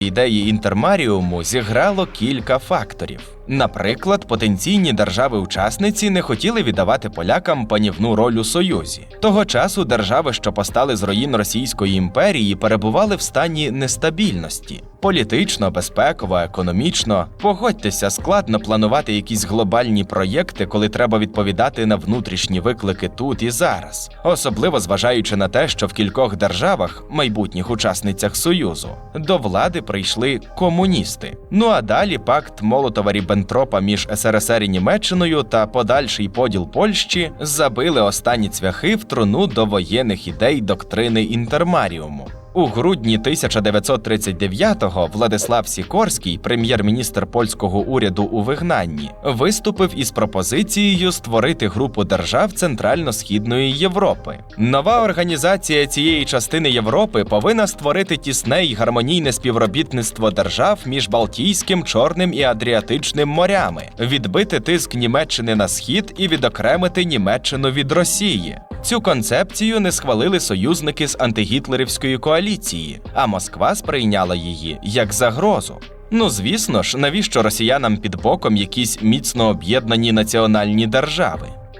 ідеї інтермаріуму зіграло кілька факторів. Наприклад, потенційні держави-учасниці не хотіли віддавати полякам панівну роль у Союзі. Того часу держави, що постали з руїн Російської імперії, перебували в стані нестабільності. Політично, безпеково, економічно. Погодьтеся, складно планувати якісь глобальні проєкти, коли треба відповідати на внутрішні виклики тут і зараз, особливо зважаючи на те, що в кількох державах, майбутніх учасницях Союзу, до влади прийшли комуністи. Ну а далі пакт Молотова Ріббентропа між СРСР і Німеччиною та подальший поділ Польщі забили останні цвяхи в труну до воєнних ідей доктрини інтермаріуму. У грудні 1939-го Владислав Сікорський, прем'єр-міністр польського уряду у вигнанні, виступив із пропозицією створити групу держав Центрально-східної Європи. Нова організація цієї частини Європи повинна створити тісне й гармонійне співробітництво держав між Балтійським, Чорним і Адріатичним морями, відбити тиск Німеччини на схід і відокремити Німеччину від Росії. Цю концепцію не схвалили союзники з антигітлерівської коаліції, а Москва сприйняла її як загрозу. Ну звісно ж, навіщо росіянам під боком якісь міцно об'єднані національні держави?